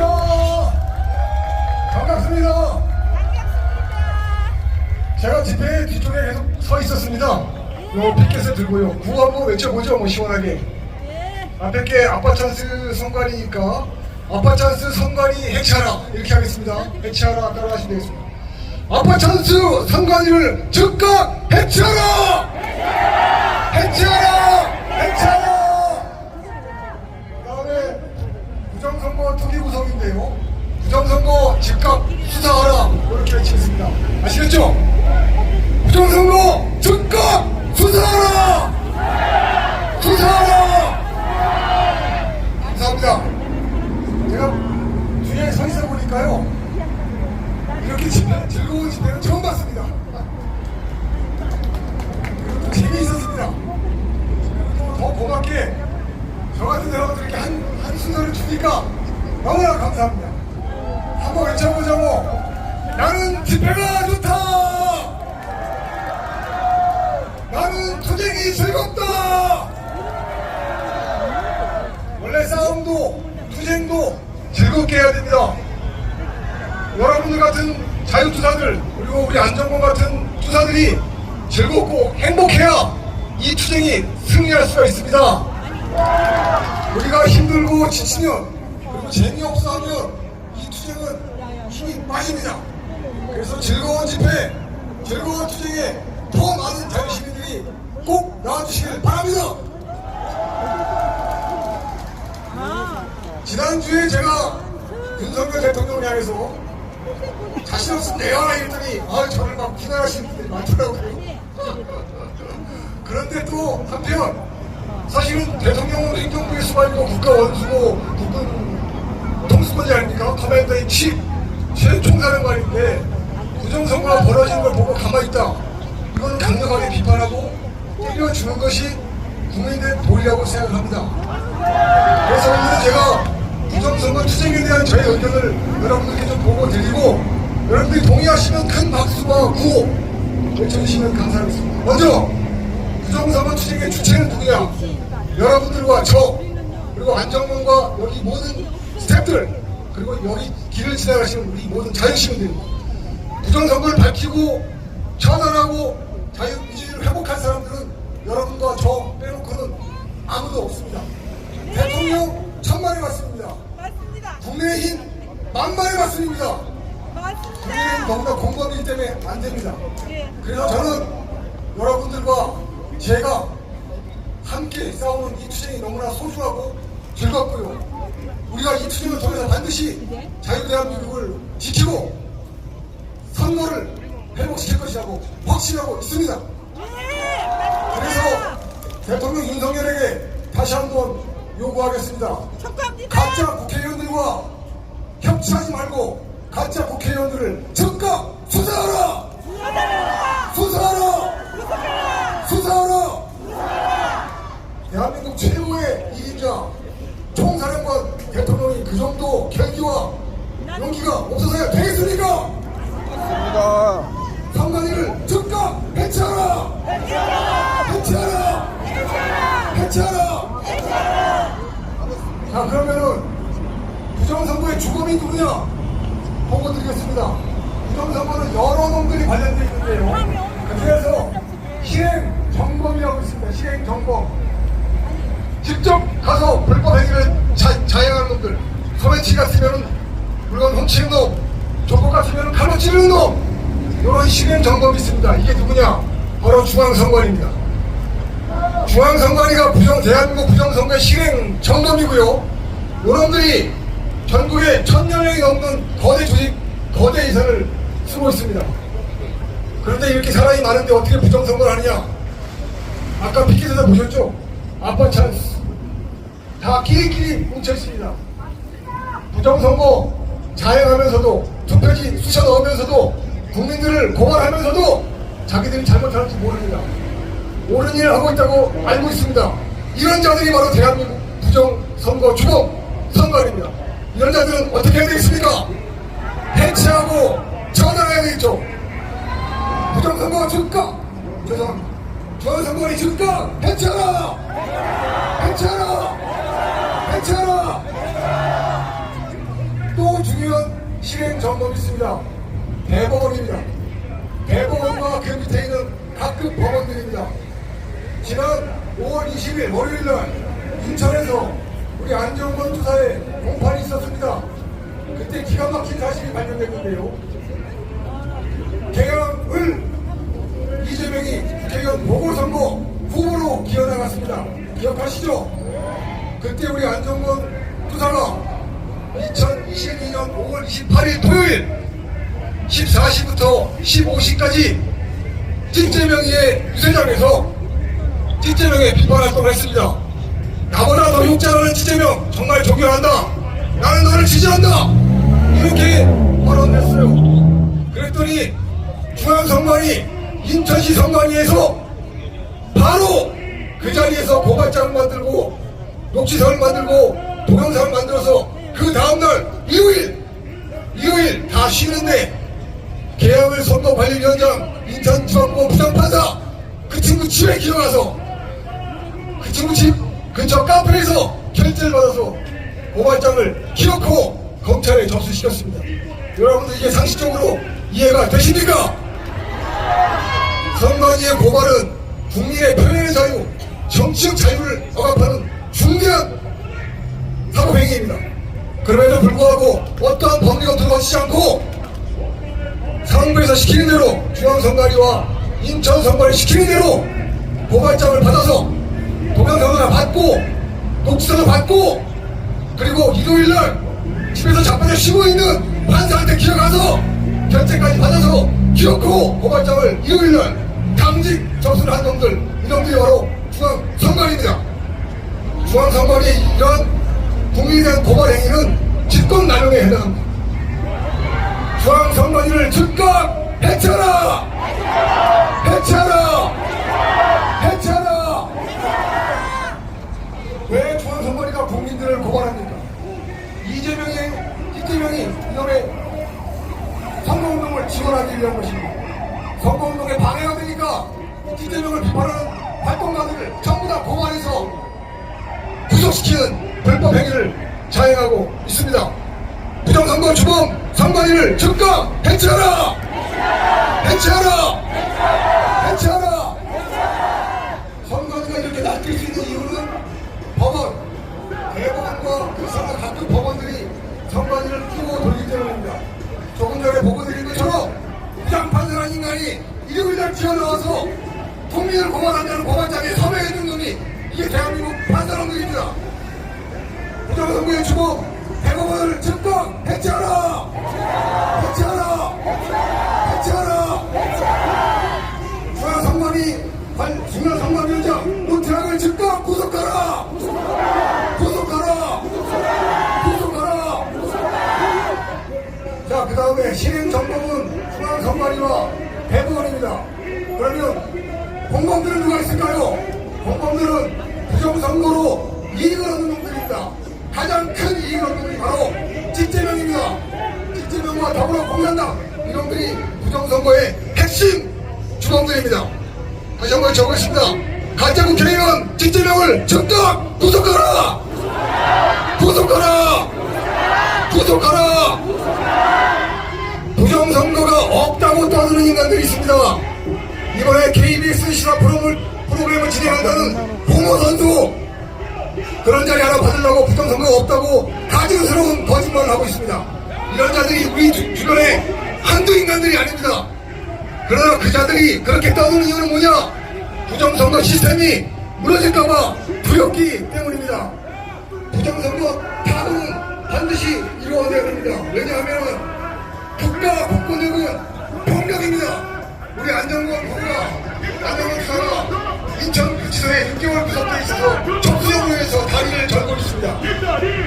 안녕하십니까. 반갑습니다. 제가 집회 뒤쪽에 계속 서 있었습니다. 요 피켓을 들고요. 구호 한번 외쳐보죠, 뭐 시원하게. 앞에 게 아빠 찬스 선관위니까 아빠 찬스 선관위 해체하라 이렇게 하겠습니다. 해체하라 따라 하시면 되겠습니다. 아빠 찬스 선관위를 즉각 해체하라! 해체하라! 해체하라! 그다음에 부정선거 투기 구성인데요. 부정선거 즉각 수사하라 이렇게 외치겠습니다. 아시겠죠? 부정선거 즉각 수사하라! 수사하라! 감사합니다. 제가 뒤에 서 있어 보니까요. 이렇게 집회, 즐거운 집회는 처음 봤습니다. 그리고 또 재미있었습니다. 그리고 더 고맙게 저 같은 여러분들에게 한, 한 주니까 너무나 감사합니다. 한번 외쳐보자고. 나는 집회가 좋다! 나는 투쟁이 즐겁다! 원래 싸움도 투쟁도 즐겁게 해야 됩니다. 여러분들 같은 자유투사들 그리고 우리 안정권 같은 투사들이 즐겁고 행복해야 이 투쟁이 승리할 수가 있습니다. 우리가 힘들고 지치면 재미없어 하면 이 투쟁은 힘이 빠집니다. 그래서 즐거운 집회, 즐거운 투쟁에 더 많은 자유시민들이 꼭 나와주시길 바랍니다. 지난주에 제가 윤석열 대통령을 향해서 자신 없으면 내어라 이랬더니 아 저를 막 비난하시는 분들이 많더라고요. 그런데 또 한편 사실은 대통령은 행정부의 수반이고 국가 원수고 국군 통수권자 아닙니까? 커맨더인 칩 최총사령관인데 부정선거가 벌어지는 걸 보고 가만히 있다. 이거는 강력하게 비판하고 때려주는 것이 국민의 도리라고 생각합니다. 그래서 오늘은 제가 부정선거 투쟁에 대한 저의 의견을 여러분들께 좀 보고 드리고 여러분들이 동의하시면 큰 박수와 구호 외쳐주시면 감사하겠습니다. 먼저 부정선거 투쟁의 주체는 누구냐? 여러분들과 저 그리고 안정권과 여기 모든 스태프들 그리고 여기 길을 지나가시는 우리 모든 자유시민들 부정선거를 밝히고 처단하고 자유민주주의를 회복한 사람들은 여러분과 저 빼놓고는 아무도 없습니다. 대통령 천만의 말씀입니다. 맞습니다. 국민의힘 만만의 말씀입니다. 국민의힘 맞습니다. 너무나 공범이기 때문에 안 됩니다. 예. 그래서 저는 여러분들과 제가 함께 싸우는 이 투쟁이 너무나 소중하고 즐겁고요. 우리가 이 투쟁을 통해서 반드시 자유대한민국을 지키고 선거를 회복시킬 것이라고 확신하고 있습니다. 그래서 대통령 윤석열에게 다시 한번 요구하겠습니다. 가짜 국회의원들과 협치하지 말고 가짜 국회의원들을 즉각 수사하라! 수사하라! 수사하라! 대한민국 최고의 총사령관 대통령이 그 정도 결기와 용기가 없어서야 되겠습니까? 맞습니다. 선관위를 즉각 해체하라! 해체하라! 해체하라! 자 그러면은 부정선거의 주범이 누구냐 보고 드리겠습니다. 부정선거는 여러 놈들이 관련되어 있는데요. 그중에서 실행 정범이라고 있습니다. 실행 정범. 직접 가서 불법 행위를 놈들. 소매치 같으면은 물건 훔치는 놈. 조국 같으면은 칼로 찌르는 놈. 이런 실행 정범이 있습니다. 이게 누구냐? 바로 중앙선관위입니다. 중앙선관위가 부정, 대한민국 부정선거 실행 정범이고요. 요놈들이 전국에 천여 명이 넘는 거대 조직, 거대 예산을 쓰고 있습니다. 그런데 이렇게 사람이 많은데 어떻게 부정선거를 하느냐? 아까 피켓에서 보셨죠? 아빠 찬스. 다 끼리끼리 뭉쳐있습니다. 부정선거 자행하면서도 투표지 쑤셔 넣으면서도 국민들을 고발하면서도 자기들이 잘못하는지 모릅니다. 옳은 일을 하고 있다고 알고 있습니다. 이런 자들이 바로 대한민국 부정선거 주범 선거입니다. 이런 자들은 어떻게 해야 되겠습니까? 해체하고 처단해야 되겠죠. 부정선거 즉각 죄송합니다. 부정선거니 즉각 해체하라! 해체하라! 해체하라! 실행 점검이 있습니다. 대법원입니다. 대법원과 그 밑에 있는 각급 법원들입니다. 지난 5월 20일 월요일 날 인천에서 우리 안정권 투사에 공판이 있었습니다. 그때 기가 막힌 사실이 발견됐는데요. 개항을 이재명이 국회의원 보궐선거 후보로 기어나갔습니다. 기억하시죠? 그때 우리 안정권 투사가 2022년 5월 28일 토요일 14시부터 15시까지 찐재명이의 유세장에서 찐재명의 비판 활동을 했습니다. 나보다 더 욕자라는 찐재명 정말 존경한다. 나는 너를 지지한다. 이렇게 발언했어요. 그랬더니 중앙선관위 인천시 선관위에서 바로 그 자리에서 고발장을 만들고 녹취서를 만들고 동영상을 만들어서 그 다음날 일요일 일요일 다 쉬는데 계약을 선거 관리위원장 인천중앙고 부장판사 그 친구 집에 기어가서 그 친구 집 근처 카페에서 결제를 받아서 고발장을 기어코 검찰에 접수시켰습니다. 여러분들 이게 상식적으로 이해가 되십니까? 선관위의 고발은 국민의 표현의 자유, 정치적 자유를 억압하는 중대한 사고행위입니다. 그럼에도 불구하고 어떠한 법리가 들어가지 않고 상부에서 시키는 대로 중앙선관위와 인천선관위 시키는 대로 고발장을 받아서 동영상을 받고 녹취서를 받고 그리고 일요일날 집에서 자빠져 쉬고 있는 판사한테 기어가서 결제까지 받아서 기어코 고발장을 일요일날 당직 접수를 한 놈들 이놈들이 바로 중앙선관위입니다 중앙선관위 이런 국민에 대한 고발 행위는 직권 남용에 해당합니다 중앙선관위를 즉각 해체하라! 해체하라! 해체하라! 왜 중앙선관위가 국민들을 고발합니까? 이재명이, 이재명이 이놈의 선거운동을 지원하기 위한 것입니다. 선거운동에 방해가 되니까 이재명을 비판하는 활동가들을 전부 다 고발해서 구속시키는 불법 행위를 자행하고 있습니다. 부정선거 주범 선관위를 즉각 해체하라! 해체하라! 해체하라! 선관위가 이렇게 낚일 수 있는 이유는 법원, 대법원과 그 상하 각급 법원들이 선관위를 끼고 돌기 때문입니다. 조금 전에 보고 드린 것처럼 부장판사라는 인간이 일요일날 튀어나와서 국민을 고발한다는 고발장에 서명해준 놈이 이게 대한민국. 부정선거의 주범 대법원을 즉각 해체하라! 해체하라! 해체하라! 중앙선관위 관- 중앙선관위원장 노태락을 즉각 구속하라! 구속하라! 구속하라! 자, 그 다음에 실행정법은 중앙선관위와 대법원입니다. 그러면 공범들은 누가 있을까요? 공범들은 부정선거로 이익을 얻는 놈들입니다. 가장 큰 이익을 바로 찐재명입니다. 찐재명과 더불어 공산당 이놈들이 부정선거의 핵심 주범들입니다. 다시 한번 적었습니다. 가짜 국회의원 찐재명을 즉각 구속하라! 구속하라! 구속하라! 부정선거가 없다고 떠드는 인간들이 있습니다. 이번에 KBS 신화 프로그램을, 진행한다는 홍호 선수 그런 자리 하나 받으려고 부정선거가 없다고 가증스러운 거짓말을 하고 있습니다. 이런 자들이 우리 주- 주변에 한두 인간들이 아닙니다. 그러나 그 자들이 그렇게 떠드는 이유는 뭐냐? 부정선거 시스템이 무너질까봐 두렵기 때문입니다. 부정선거 타도는 반드시 이루어져야 됩니다. 왜냐하면 국가 국권력은 폭력입니다. 우리 안정권 후보가 안정권 수사가 인천구치소에 6개월 구속돼 있어서 접수형을 위해서 다리를 절고 있습니다.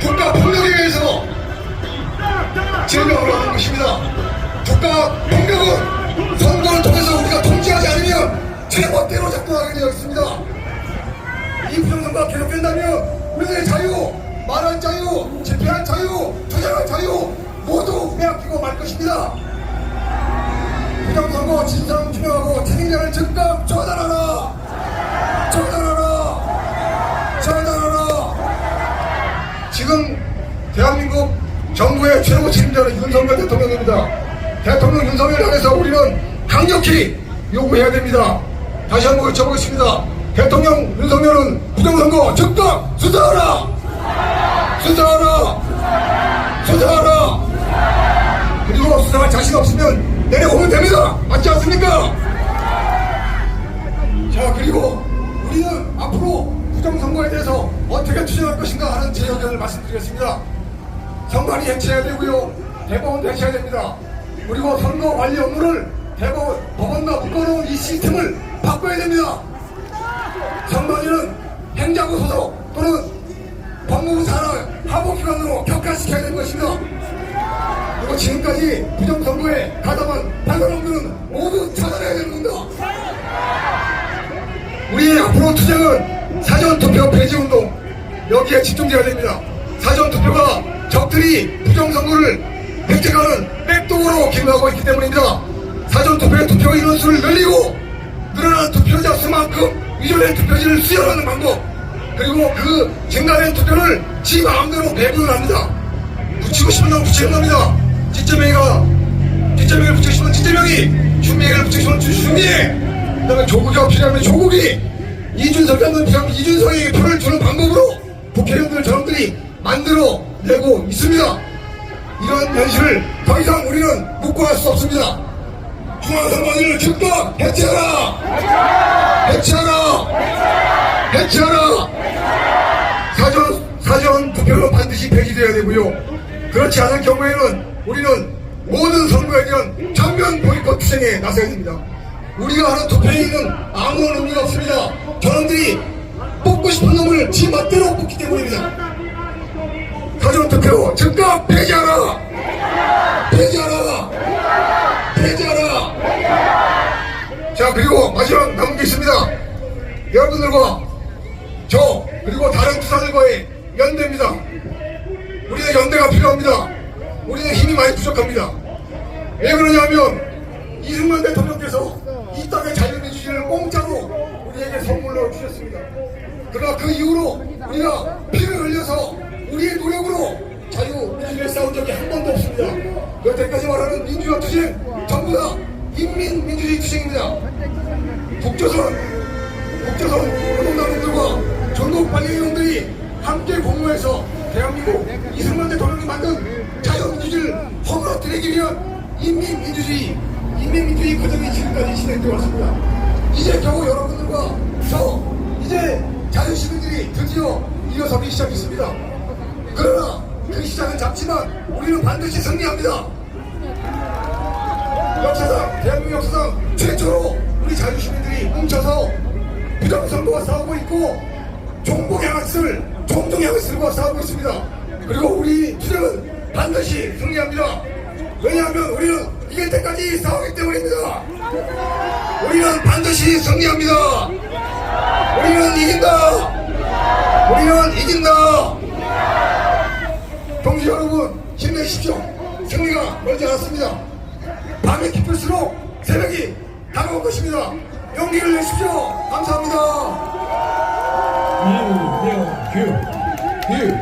국가 폭력에 의해서 제명을 하는 것입니다. 국가 폭력은 선거를 통해서 우리가 통제하지 않으면 제멋대로 작동하게 되어 있습니다. 이 부정선거가 계속된다면 우리들의 자유, 말할 자유, 집회할 자유, 투쟁할 자유 모두 빼앗기고 말 것입니다. 부정선거 진상 규명하고 책임자를 즉각 처단하라! 처단하라! 처단하라! 지금 대한민국 정부의 최고 책임자는 윤석열 대통령입니다. 대통령 윤석열 안에서 우리는 강력히 요구해야 됩니다. 다시 한번 외쳐보겠습니다. 대통령 윤석열은 부정선거 즉각 수사하라! 수사하라! 수사하라! 그리고 수사할 자신 없으면 내려오면 됩니다. 맞지 않습니까? 자 그리고 우리는 앞으로 부정선거에 대해서 어떻게 투쟁할 것인가 하는 제 의견을 말씀드리겠습니다. 선관위 해체해야 되고요. 대법원도 해체해야 됩니다. 그리고 선거 관리 업무를 대법원, 법원과 묶어놓은 이 시스템을 바꿔야 됩니다. 선관위는 행자부 소속 또는 법무부 산하 하부기관으로 격화시켜야 되는 것입니다. 그리고 지금까지 부정선거에 가담한 앞으로 투쟁은 사전투표 폐지운동 여기에 집중돼야 됩니다. 사전투표가 적들이 부정선거를 획득하는 백도어로 기능하고 있기 때문입니다. 사전투표의 투표 인원수를 늘리고 늘어난 투표자 수만큼 위조된 투표지를 수혈하는 방법 그리고 그 증가된 투표를 지 마음대로 배분을 합니다. 붙이고 싶은 놈 붙이는 겁니다. 지점행위가 지점행위를 붙이고 싶은 지점행위 춘미행위를 붙이고 싶은 춘미행 그 다음에 조국이 필요하면 조국이 이준석이라는 필요하면 이준석에게 표를 주는 방법으로 국회의원들 저놈들이 만들어내고 있습니다. 이런 현실을 더 이상 우리는 묵고할 수 없습니다. 중앙선관위를 즉각 해체하라! 해체하라! 해체하라! 사전, 사전 투표는 반드시 폐지되어야 되고요. 그렇지 않은 경우에는 우리는 모든 선거에 대한 전면 보이콧 투쟁에 나서야 됩니다. 우리가 하는 투표에는 아무런 의미가 없습니다. 저놈들이 뽑고 싶은 놈을 지 멋대로 뽑기 때문입니다. 사전 투표 즉각 폐지하라! 폐지하라! 폐지하라! 자, 그리고 마지막 남은 게 있습니다. 여러분들과 저 그리고 다른 투사들과의 연대입니다. 우리의 연대가 필요합니다. 우리는 힘이 많이 부족합니다. 왜 그러냐면 이승만 대통령께서 이 땅의 자유민주주의를 공짜로 우리에게 선물로 주셨습니다. 그러나 그 이후로 우리가 피를 흘려서 우리의 노력으로 자유민주주의를 싸운 적이 한 번도 없습니다. 여태까지 말하는 민주화 투쟁 전부 다 인민민주주의 투쟁입니다. 북조선 국제선 노동당국들과 전국 관리위원들이 함께 공모해서 대한민국 이승만 대통령이 만든 자유민주주의를 허물어뜨리기 위한 인민민주주의, 인민민주주의 과정이 지금까지 진행되어 왔습니다. 이제 겨우 여러분 들과 저, 이제 자유시민들이 드디어 일어서기 시작했습니다. 그러나 그 시작은 작지만 우리는 반드시 승리합니다. 역사상, 대한민국 역사상 최초로 우리 자유시민들이 뭉쳐서 부정선거와 싸우고 있고 종북향악을 종종향악을과 싸우고 있습니다. 그리고 우리 투쟁은 반드시 승리합니다. 왜냐하면 우리는 이길 때까지 싸우기 때문입니다. 우리는 반드시 승리합니다. 우리는 이긴다. 우리는 이긴다. 동지 여러분 힘내십시오. 승리가 멀지 않았습니다. 밤이 깊을수록 새벽이 다가올 것입니다. 용기를 내십시오. 감사합니다. 이명규 이명규 이